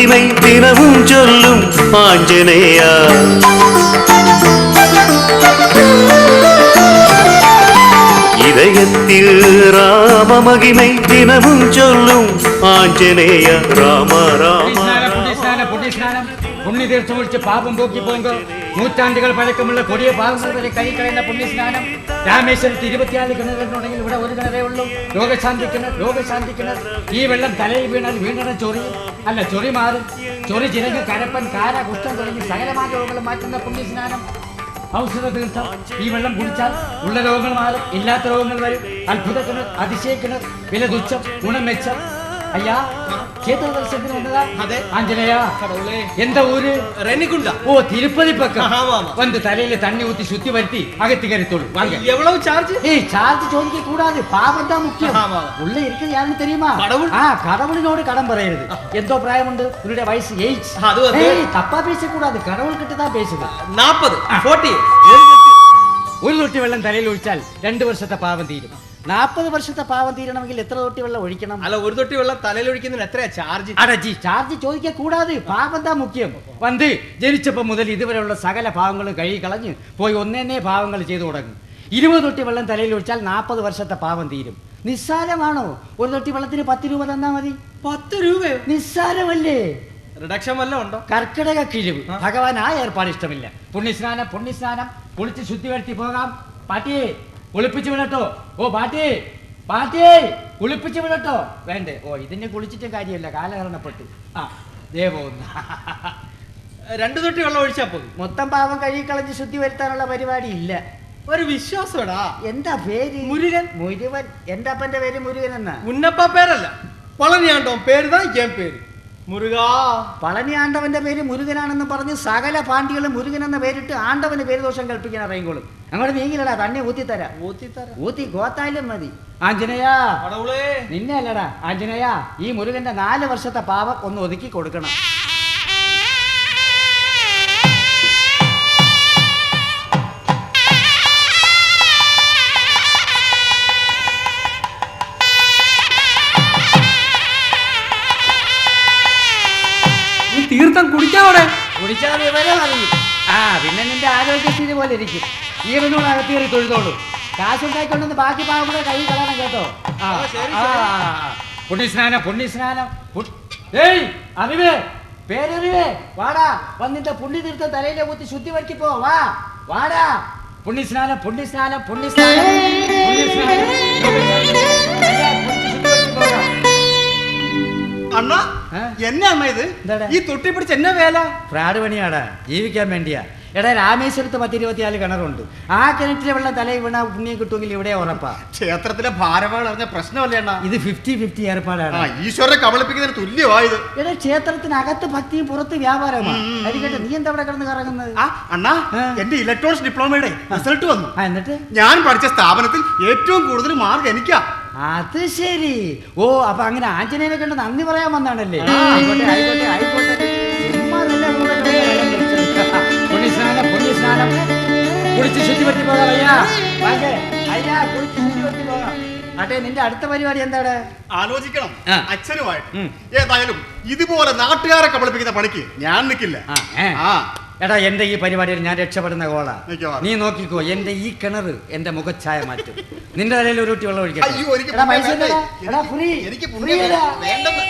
செய்தினை தினமும் சொல்லும் ஆஞ்சநேயா. இதயத்தில் ராம மகிமை தினமும் சொல்லும் ஆஞ்சநேயா. ராம ராம പുണ്യതീർത്ഥം ഒഴിച്ച് പാപം പോക്കി പോകുമ്പോൾ നൂറ്റാണ്ടുകൾ പഴക്കമുള്ള കൊടിയ പാപങ്ങൾ വരെ കൈ കളയുന്ന പുണ്യസ്നാനം. രാമേശ്വരത്ത് ഇരുപത്തിയാൽ കിണറുണ്ടെങ്കിൽ ഇവിടെ ഒരു കിണറേ ഉള്ളൂ. രോഗശാന്തി കിണർ രോഗശാന്തി കിണർ. ഈ വെള്ളം തലയിൽ വീണാൽ വീണ്ടും ചൊറി. അല്ല ചൊറി മാറും. ചൊറി ചിരങ്ങ് കരപ്പൻ കാര കുഷ്ഠം തുടങ്ങി സകലമായ രോഗങ്ങൾ മാറ്റുന്ന പുണ്യസ്നാനം. ഔഷധ തീർത്ഥം. ഈ വെള്ളം കുടിച്ചാൽ ഉള്ള രോഗങ്ങൾ മാറും. ഇല്ലാത്ത രോഗങ്ങൾ വരും. അത്ഭുത കിണർ അതിശയ കിണർ വില തുച്ഛം ഗുണം മെച്ചം. ஐயா சேத்துல தரிசனத்தில் வந்ததா? அதே. ஆஞ்சநேயா கடவுளே. எந்த ஊரு? ரெனிகுண்டா. ஓ திருப்பதி பக்கம். ஆமா ஆமா. வந்து தலையில தண்ணி ஊத்தி சுத்தி வருத்தி அகத்திகரி தோல் வாங்க. எவ்வளவு சார்ஜ் ஏய் சார்ஜ் சோதிக்க கூடாது. பாவம் தான் முக்கியம். ஆமா உள்ள இருக்கிறது யாருன்னு தெரியுமா? கடவுள்? ஆ கடவுளினோடு கடன் பறையிறது எந்த பிராயம் உண்டு? உன்னுடைய வயசு எயிட் அது. வந்து தப்பா பேசக்கூடாது. கடவுள் கிட்ட தான் பேசுது. நாற்பது போட்டி ஒரு வெள்ளம் தலையில் ஒழிச்சால் ரெண்டு வருஷத்தை பாவம் தீரும். നാൽപ്പത് വർഷത്തെ പാവം തീരണമെങ്കിൽ എത്ര തൊട്ടി വെള്ളം ഒഴിക്കണം? അല്ല ഒരു തൊട്ടി വെള്ളം തലയിൽ ഒഴിക്കുന്നതിന് എത്രയാ ചാർജ് അടജി ചാർജ് ചോദിക്കാൻ കൂടാതെ പാവം താ മുഖ്യം? വന്ത് ജനിച്ചപ്പോൾ മുതൽ ഇതുവരെയുള്ള സകല പാവങ്ങളും കഴുകി കളഞ്ഞ് പോയി ഒന്നേന്നേ പാവങ്ങൾ ചെയ്തു തുടങ്ങും. ഇരുപത് തൊട്ടി വെള്ളം തലയിൽ ഒഴിച്ചാൽ നാൽപ്പത് വർഷത്തെ പാവം തീരും. നിസ്സാരമാണോ? ഒരു തൊട്ടി വെള്ളത്തിന് പത്ത് രൂപ തന്നാ മതി. പത്ത് രൂപ നിസ്സാരമല്ലേ? റിഡക്ഷൻ വല്ല ഉണ്ടോ? കർക്കിടക കിഴിവ്. ഭഗവാൻ ആ ഏർപ്പാട് ഇഷ്ടമില്ല. പുണ്യസ്നാനം പുണ്യസ്നാനം കുളിച്ച് ശുദ്ധി വരുത്തി പോകാം. പാട്ടിയെ. കുളിപ്പിച്ച് വിടട്ടോ. ഓ പാട്ടി പാട്ടി കുളിപ്പിച്ച് വിടട്ടോ. വേണ്ടേ. ഓ ഇതിനെ കുളിച്ചിട്ട് കാര്യമില്ല. കാലഹരണപ്പെട്ട്. ആ ദേവോ രണ്ടു തൊട്ടി വെള്ളം ഒഴിച്ചാ പോയി. മൊത്തം പാവം കഴുകി കളഞ്ഞ് ശുദ്ധി വരുത്താനുള്ള പരിപാടി ഇല്ല. ഒരു വിശ്വാസടാ എന്താ പേര്? മുരുകൻ. മുരുകൻ. എന്റെ അപ്പന്റെ പേര് മുരുകൻ എന്നാ? മുന്നപ്പ പേരല്ല. പളനിയാണ്ടോ പേര്. താ പേര്. മുരുകാ. പളനി ആണ്ടവന്റെ പേര് മുരുകനാണെന്ന് പറഞ്ഞ് സകല പാണ്ഡികളും മുരുകൻ എന്ന പേരിട്ട് ആണ്ടവന് പേര് ദോഷം കൽപ്പിക്കാൻ അറിയുമ്പോളും അങ്ങോട്ട് നീങ്ങിലടാ തന്നെ ഊത്തിത്തരാ. ഊത്തിത്തരാ. ഊത്തി ഗോത്തായാലും മതി. ആഞ്ജനേയ നിന്നെ അല്ലടാ ആഞ്ജനയാ ഈ മുരുകന്റെ നാല് വർഷത്തെ പാവം ഒന്ന് ഒതുക്കി കൊടുക്കണം. കുടിച്ചാൽ വിവരം അറിയും ആ പിന്നെ നിന്റെ ആരോഗ്യസ്ഥിതി പോലെ ഇരിക്കും. ഈവനോട് അകത്തേറി തൊഴുതോളൂ. കാശുണ്ടായിക്കൊണ്ടെന്ന് ബാക്കി പാവം കൂടെ കൈ കളയണം കേട്ടോ. ആ ആ. പുണ്യസ്നാനം പുണ്യസ്നാനം. ഏയ് അറിവേ പേരറിവേ വാടാ. വന്നിട്ട് പുണ്യതീർത്ഥം തലയിലെ കുത്തി ശുദ്ധി വരുത്തി പോ വാ. വാടാ. പുണ്യസ്നാനം പുണ്യസ്നാനം. പുണ്യസ്നാനം പുണ്യസ്നാനം. അണ്ണ ഏ? എന്നെ അണ്ണ ഇത് എന്താടാ? ഈ തൊട്ടി പിടിച്ച് എന്നെ വേല ഫ്രാഡ് പണിയാടാ ജീവിക്കാൻ വേണ്ടിയാ എടാ രാമേശ്വരത്ത് പത്തിരുപത്തിനാല് കിണറുണ്ട്. ആ കിണറ്റിലെ വെള്ളം തലയിൽ വീണ പുണ്യം കിട്ടുമെങ്കിൽ ഇവിടെ ഉറപ്പാ. ക്ഷേത്രത്തിലെ ഭാരമാണ് അറിഞ്ഞ പ്രശ്നമല്ലേ ഇത് ഫിഫ്റ്റി ഫിഫ്റ്റി ഏർപ്പാടാണ്. ഈശ്വരനെ കബളിപ്പിക്കുന്നതിന് തുല്യമായത് എടാ ക്ഷേത്രത്തിനകത്ത് ഭക്തിയും പുറത്ത് വ്യാപാരമാണ് അരിക്കട്ടെ നീ എന്താ അവിടെ കിടന്ന് കറങ്ങുന്നത്? അണ്ണാ എന്റെ ഇലക്ട്രോണിക്സ് ഡിപ്ലോമയുടെ റിസൾട്ട് വന്നു. ആ എന്നിട്ട്? ഞാൻ പഠിച്ച സ്ഥാപനത്തിൽ ഏറ്റവും കൂടുതൽ മാർക്ക് എനിക്കാ. അത് ശരി. ഓ അപ്പൊ അങ്ങനെ ആഞ്ജനേയനെ കണ്ട് നന്ദി പറയാൻ വന്നാണല്ലേ? ആയിക്കോട്ടെ ആയിക്കോട്ടെ ആയിക്കോട്ടെ. കുളിച്ച് ശുദ്ധിപ്പെടുത്തി പോകാം അയ്യാ വാങ്ങേ അയ്യാ കുളിച്ച് ശുദ്ധിപ്പെടുത്തി പോകാം ആട്ടെ നിന്റെ അടുത്ത പരിപാടി എന്താണ് ആലോചിക്കണം ആ. അച്ഛനുമായിട്ട് ഉം. ഏതായാലും ഇതുപോലെ നാട്ടുകാരെ കബളിപ്പിക്കുന്ന പണിക്ക് ഞാൻ നിൽക്കില്ല ആ, ഏ. ആ എടാ എന്റെ ഈ പരിപാടിയിൽ ഞാൻ രക്ഷപ്പെടുന്ന കോളാ മിക്കവാറും. നീ നോക്കിക്കോ എന്റെ ഈ കിണർ എന്റെ മുഖച്ഛായ മാറ്റും നിന്റെ തലയിൽ ഒരു കുട്ടി വെള്ളം ഒഴിക്കട്ടെ അയ്യോ എനിക്ക് എടാ, പൈസ? എടാ, എനിക്ക് free. എനിക്ക് free പുണ്യം. വേണ്ടെന്ന്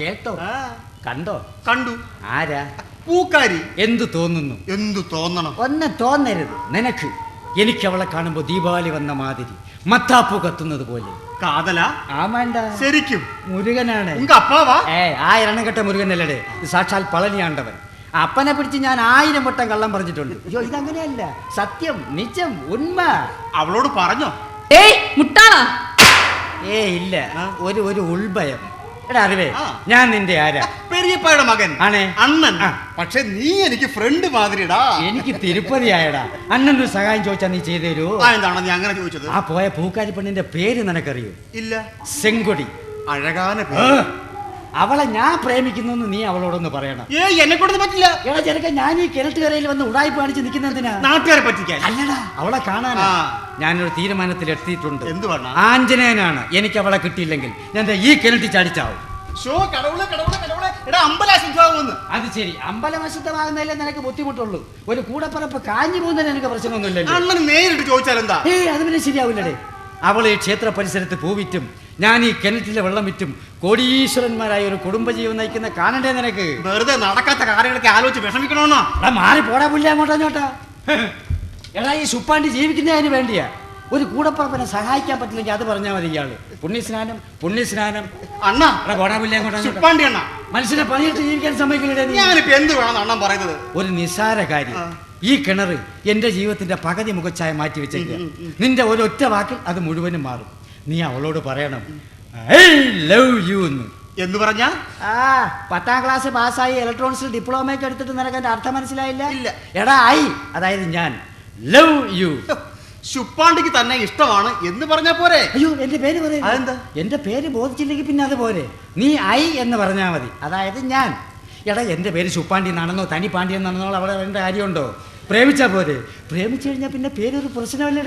കേട്ടോ. കണ്ടോ? കണ്ടു. ആരാ? പൂക്കാരി. എന്തു തോന്നുന്നു? എന്തു തോന്നണം? ഒന്നും തോന്നരുത്. നിനക്ക്. എനിക്ക് അവളെ കാണുമ്പോ ദീപാവലി വന്ന മാതിരി. മത്താപ്പൂ കത്തുന്നത് പോലെ. കാതല. ആമാണ്ട. ശരിക്കും. മുരുകനാണ്. അപ്പാവാ? ഏ ആ എണ്ണക്കെട്ട മുരുകനല്ലേ സാക്ഷാൽ പളനിയാണ്ടവൻ. അപ്പനെ പിടിച്ച് ഞാൻ ആയിരം വട്ടം കള്ളം പറഞ്ഞിട്ടുണ്ട്. അയ്യോ ഇതങ്ങനെയല്ല. സത്യം നിജം ഉന്മ അവളോട് പറഞ്ഞോ. ഏയ് മുട്ടാളാ. ഏ ഇല്ല. ഒരു ഒരു ഉൾഭയം. എടാ അറിവേ ഞാൻ നിന്റെ ആരാ? പെരിയപ്പായുടെ മകൻ. ആണേ. അണ്ണൻ. പക്ഷെ നീ എനിക്ക് ഫ്രണ്ട് മാതിരിടാ. എനിക്ക് തിരുപ്പതി ആയടാ. അണ്ണനൊരു സഹായം ചോദിച്ചാ നീ ചെയ്തു തരുമോ ആ എന്താണ്? നീ അങ്ങനെ ചോദിച്ചത്? ആ പോയ പൂക്കാരി പെണ്ണിന്റെ പേര് നിനക്കറിയോ? ഇല്ല. സെങ്കൊടി. അഴകാന പേര്. അവളെ ഞാൻ പ്രേമിക്കുന്നു നീ അവളോടൊന്ന് പറയണം. ഏ എന്നെ കൊണ്ട് പറ്റില്ല. എടാ ചെറുക്ക ഞാൻ ഈ കിണറ്റുകരയിൽ വന്ന് ഉടായ്പ കാണിച്ച് നിൽക്കുന്നതിനാ നാട്ടുകാരെ പറ്റിക്കാൻ. അല്ലടാ അവളെ കാണാനാ. ഞാനൊരു തീരുമാനത്തിൽ എത്തിയിട്ടുണ്ട്. എന്ത് പറഞ്ഞ? ആഞ്ജനേയനാണ്. എനിക്ക് അവളെ കിട്ടിയില്ലെങ്കിൽ ഞാൻ ഈ കിണറ്റി ചാടിച്ചാവും. ഷോ കടവുൾ കടവുൾ കടവുൾ. എടാ അമ്പലാശുദ്ധാവുമെന്ന് അത് ശരി. അമ്പലവശത്തമാകുന്നതിലേ നിനക്ക് ബുദ്ധിമുട്ടുള്ളൂ. ഒരു കൂടപ്പറപ്പ് കാഞ്ഞു പോകുന്നതിന് എനിക്ക് പ്രശ്നമൊന്നുമില്ല അണ്ണന് നേരിട്ട് ചോദിച്ചാൽ എന്താ ഏയ് അത് പിന്നെ ശരിയാവില്ലടേ. അവൾ ഈ ക്ഷേത്ര പരിസരത്ത് പൂവിറ്റും ഞാൻ ഈ കിണറ്റിലെ വെള്ളം വിറ്റും. കോടീശ്വരന്മാരായ ഒരു കുടുംബജീവൻ നയിക്കുന്ന കാണണ്ടേ നിനക്ക്? വെറുതെ നടക്കാത്ത കാര്യങ്ങളൊക്കെ ആലോചിച്ച് വിഷമിക്കണമെന്നോ എടാ മാറി പോടാ പുല്ല അങ്ങോട്ടാ ചോട്ടാ എടാ ഈ സുപ്പാണ്ടി ജീവിക്കുന്നതിന് വേണ്ടിയാ. ഒരു കൂടപ്പറപ്പിനെ സഹായിക്കാൻ പറ്റില്ലെങ്കിൽ അത് പറഞ്ഞാൽ മതി ഇയാൾ. പുണ്യസ്നാനം പുണ്യസ്നാനം. അണ്ണാ പോടാ പുല്ല അങ്ങോട്ടാ സുപ്പാണ്ടി അണ്ണ. മനുഷ്യനെ പണിയിട്ട് ജീവിക്കാൻ സമ്മതിക്കില്ലേ നീ. ഞാനിപ്പോ എന്ത് വേണം അണ്ണൻ പറയുന്നത്? ഒരു നിസാര കാര്യം. ഈ കിണർ എന്റെ ജീവിതത്തിന്റെ പകുതി മുഖച്ചായ മാറ്റി വെച്ചേക്കുക നിന്റെ ഒരൊറ്റ വാക്കിൽ അത് മുഴുവനും മാറും. നീ അവളോട് പറയണം. ഐ ലവ് യു എന്ന്. എന്ന് പറഞ്ഞാ? ആ പത്താം ക്ലാസ് പാസ്സായി ഇലക്ട്രോണിക്സിൽ ഡിപ്ലോമയൊക്കെ എടുത്തിട്ട് നിനക്ക് എന്റെ അർത്ഥം മനസ്സിലായില്ല? ഇല്ല. എടാ ഐ അതായത് ഞാൻ. Love you. ശുപ്പാണ്ടിക്ക് തന്നെ ഇഷ്ടമാണ് എന്ന് പറഞ്ഞാ പോരെ? അയ്യോ എന്റെ പേര് പറയരുത്. അതെന്താ? എന്റെ പേര് ബോധിച്ചില്ലെങ്കിൽ പിന്നെ അത് പോരെ? നീ ഐ എന്ന് പറഞ്ഞാൽ മതി. അതായത് ഞാൻ. എടാ എന്റെ പേര് ശുപ്പാണ്ടി എന്നാണെന്നോ തനി പാണ്ടി എന്നാണെന്നോ അവിടെ വരേണ്ട കാര്യമുണ്ടോ? പ്രേമിച്ചാ പോരെ. പ്രേമിച്ചു കഴിഞ്ഞാൽ പിന്നെ പേരൊരു പ്രശ്നമല്ലേ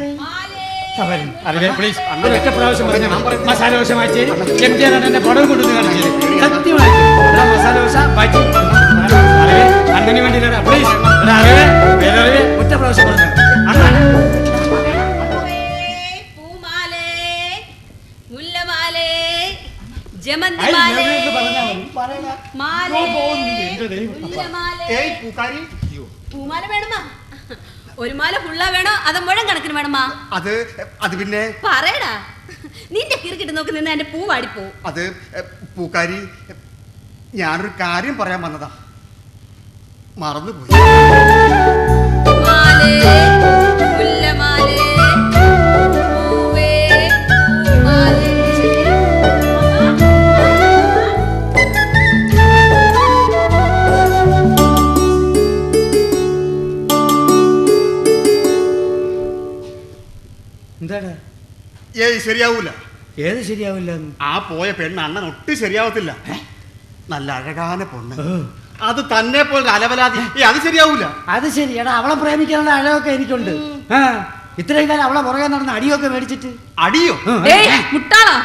പ്ലീസ് ഒരൊറ്റ പ്രാവശ്യം പറഞ്ഞാൽ മതി. മസാല ദോശ മാറ്റി എം ജി എന്നെ പടം കൊണ്ടുവന്ന് കാണിച്ചത് സത്യമായിട്ട്. മസാല ദോശ മാറ്റി അണ്ണന് വേണ്ടിയില്ലടാ പ്ലീസ് ഒറ്റ പ്രാവശ്യം പറഞ്ഞു പൂക്കാരി. പൂമാല വേണമാ. ഒരു മാല ഫുള്ളാ വേണോ? അത് മുഴം കണക്കിന് വേണമാ? അത് അത് പിന്നെ പറയടാ. നിന്റെ കിറുക്കിട്ട് നോക്കി നിന്ന് എന്റെ പൂ വാടിപ്പോ. അത് പൂക്കാരി ഞാനൊരു കാര്യം പറയാൻ വന്നതാ. മറന്നുപോയി. മാലേ എന്താടാ ഏയ് ശരിയാവൂല. ഏത് ശരിയാവില്ല? ആ പോയ പെണ്ണ് അണ്ണൻ ഒട്ടും ശരിയാവത്തില്ല. നല്ല അഴകാന പൊണ്ണ്. അത് തന്നെ പോലെ അലവലാതി. അത് ശരിയാവൂല. അത് ശരിയാണ് എടാ അവളെ പ്രേമിക്കാനുള്ള അഴകൊക്കെ എനിക്കുണ്ട്. ആ ഇത്രയും കാലം അവളെ പുറകെ നടന്ന് അടിയൊക്കെ മേടിച്ചിട്ട്. അടിയോ? മുട്ടാളാ?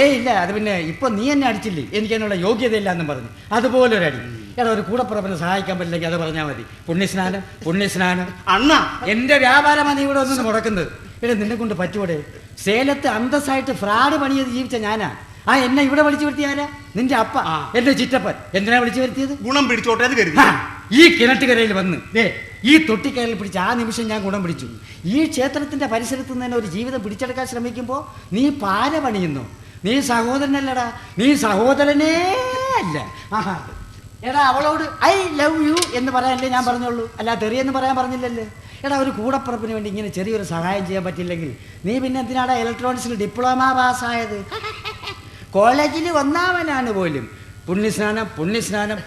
ഏയ് ഇല്ല. അത് പിന്നെ ഇപ്പൊ നീ എന്നെ അടിച്ചില്ലേ? എനിക്ക് അതിനുള്ള യോഗ്യതയില്ല എന്നും പറഞ്ഞു. അതുപോലെ ഒരു അടി എടാ ഒരു കൂടപ്പുറപ്പിനെ സഹായിക്കാൻ പറ്റില്ലെങ്കിൽ അത് പറഞ്ഞാൽ മതി. പുണ്യസ്നാനം പുണ്യസ്നാനം. അണ്ണ! എന്റെ വ്യാപാരമാണ് നീ ഇവിടെ ഒന്നും മുടക്കുന്നത്. എടാ നിന്നെ കൊണ്ട് പറ്റൂടെ സേലത്ത് അന്തസ്സായിട്ട് ഫ്രാഡ് പണിയത് ജീവിച്ച ഞാനാ. ആ എന്നെ ഇവിടെ വിളിച്ചു വരുത്തിയ ആരാ? നിന്റെ അപ്പ. എന്റെ ചിറ്റപ്പൻ. എന്തിനാ വിളിച്ചു വരുത്തിയത്? ഗുണം പിടിച്ചോട്ടെ കരുതി. ഈ കിണറ്റുകരയിൽ വന്ന്. ദേ ഈ തൊട്ടിക്കരയിൽ പിടിച്ച് ആ നിമിഷം ഞാൻ ഗുണം പിടിച്ചു. ഈ ക്ഷേത്രത്തിന്റെ പരിസരത്ത് നിന്ന് തന്നെ ഒരു ജീവിതം പിടിച്ചെടുക്കാൻ ശ്രമിക്കുമ്പോൾ നീ പാര പണിയുന്നു. നീ സഹോദരനല്ലടാ. നീ സഹോദരനേ അല്ല. ആഹാ എടാ അവളോട് ഐ ലവ് യു എന്ന് പറയാനല്ലേ ഞാൻ പറഞ്ഞോളൂ അല്ല തെറിയെന്ന് പറയാൻ പറഞ്ഞില്ലല്ലേ. എടാ ഒരു കൂടപ്പുറപ്പിന് വേണ്ടി ഇങ്ങനെ ചെറിയൊരു സഹായം ചെയ്യാൻ പറ്റില്ലെങ്കിൽ നീ പിന്നെ എന്തിനാടാ ഇലക്ട്രോണിക്സിൽ ഡിപ്ലോമ പാസ്സായത് കോളേജിൽ ഒന്നാമനാണ് പോലും. പുണ്യസ്നാനം പുണ്യസ്നാനം.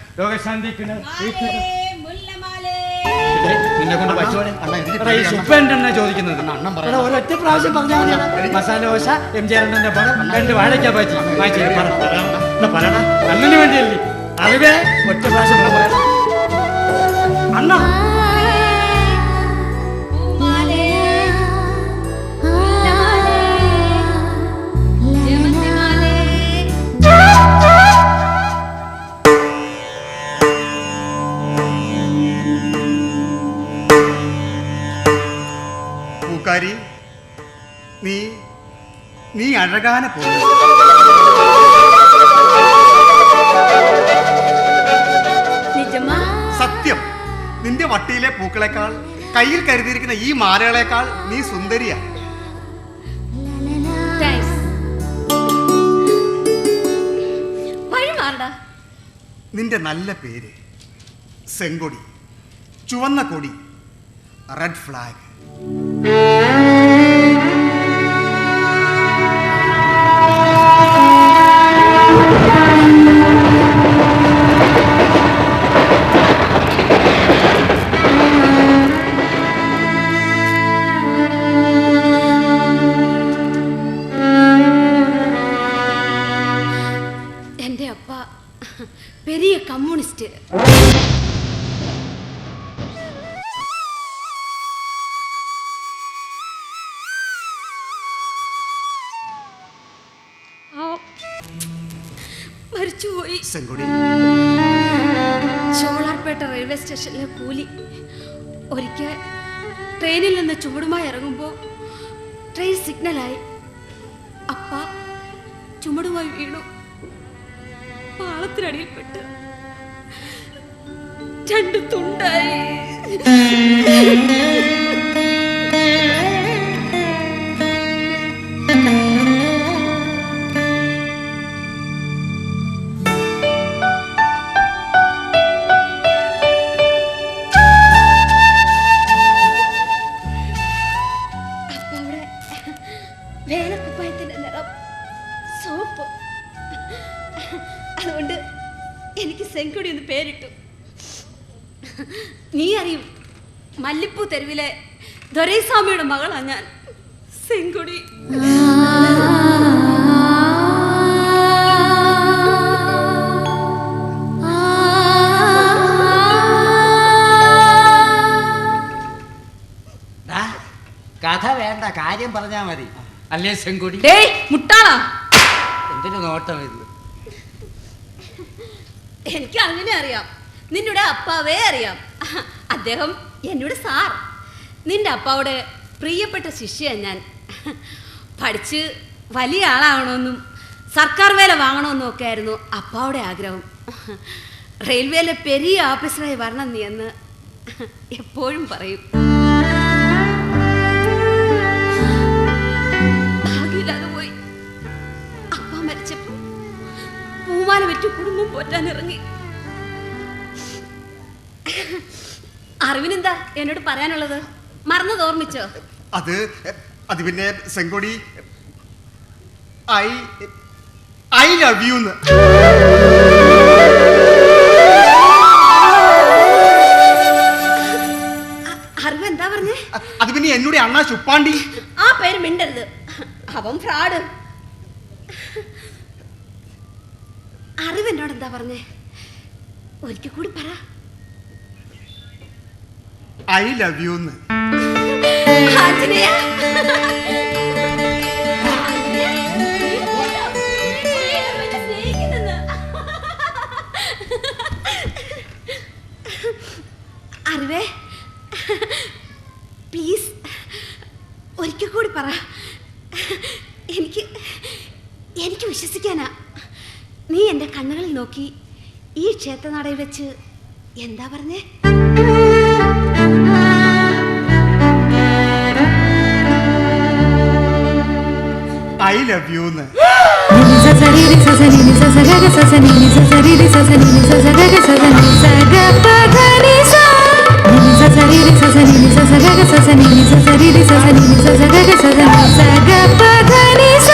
ഒരൊറ്റ പ്രാവശ്യം പറഞ്ഞാൽ മതി. മസാല ദോശ എം ജി അണ്ണന്റെ പടം രണ്ട് വാഴയ്ക്ക പറ്റി അണ്ണന് വേണ്ടിയല്ലേ? അറിവേ ഒറ്റ പ്രാവശ്യം അണ്ണ. പൂക്കാരി നീ നീ അഴകാനെ പൊണ്ണ് നിന്റെ വട്ടിയിലെ പൂക്കളെക്കാൾ കയ്യിൽ കരുതിയിരിക്കുന്ന ഈ മാലകളെക്കാൾ നീ സുന്ദരിയാ. നിന്റെ നല്ല പേര് സെങ്കൊടി ചുവന്ന കൊടി റെഡ് ഫ്ലാഗ് பெரிய கம்யூனிஸ்ட் മരിച്ചുപോയി സെങ്കൊടി ചോളാർപേട്ട റെയിൽവേ സ്റ്റേഷനിലെ കൂലി ഒരിക്കൽ ട്രെയിനിൽ നിന്ന് ചുമടുമായി ഇറങ്ങുമ്പോൾ ട്രെയിൻ സിഗ്നലായി അപ്പ ചുമടുമായി വീണു പാളത്തിനടിയിൽപ്പെട്ട് രണ്ട് തുണ്ടായി. മല്ലിപ്പൂ തെരുവിലെ ദൊരൈസ്വാമിയുടെ മകളാണ് ഞാൻ. സെങ്കുടി. കഥ വേണ്ട കാര്യം പറഞ്ഞാ മതി. അല്ലേ സെങ്കുടി? മുട്ടാളാ. എന്തിനു നോട്ടം ഇത് എനിക്ക് അങ്ങനെ അറിയാം. നിന്നുടെ അപ്പാവേ അറിയാം. അദ്ദേഹം എന്നോട് സാർ നിന്റെ അപ്പാവിടെ പ്രിയപ്പെട്ട ശിഷ്യ ഞാൻ. പഠിച്ച് വലിയ ആളാവണമെന്നും സർക്കാർ വേല വാങ്ങണമെന്നും ഒക്കെ ആയിരുന്നു അപ്പാവിടെ ആഗ്രഹം. റെയിൽവേയിലെ പെരിയ ഓഫീസറായി വരണം നീ എന്ന് എപ്പോഴും പറയും. പോയി. അപ്പ മരിച്ചപ്പോ പൂമാല വെച്ച് കുടുംബം പോറ്റാൻ ഇറങ്ങി അറിവിനെന്താ എന്നോട് പറയാനുള്ളത്? മറന്നത് ഓർമ്മിച്ചോ? അത് അത് പിന്നെ സെങ്കോടി ഐ ഐ ലവ് യു അറിവ് എന്താ പറഞ്ഞേ? അത് പിന്നെ എന്നോട് അണ്ണാ ചുപ്പാണ്ടി ആ പേര് മിണ്ടരുത്. അവൻ ഫ്രാഡ്. അറിവ് എന്നോട് എന്താ പറഞ്ഞേ? ഒരിക്കൽ കൂടി പറ. ഐ ലവ് യു എന്ന്. അറിവേ പ്ലീസ് ഒരിക്കൽ കൂടി പറ. എനിക്ക് എനിക്ക് വിശ്വസിക്കാനാ. നീ എന്റെ കണ്ണുകളിൽ നോക്കി ഈ ക്ഷേത്രനടയിൽ വെച്ച് എന്താ പറഞ്ഞേ? ഐ ലവ് യു എന്ന് Ni sa sa ri ri sa sa ni ni sa sa ga ga sa sa ni ni sa sa ri ri sa sa ni ni sa sa ga ga sa sa ni sa ga pa ga ni sa ni sa sa ri ri sa sa ni ni sa sa ga ga sa sa ni ni sa sa ri ri sa sa ni ni sa sa ga ga sa sa ni sa ga pa ga ni sa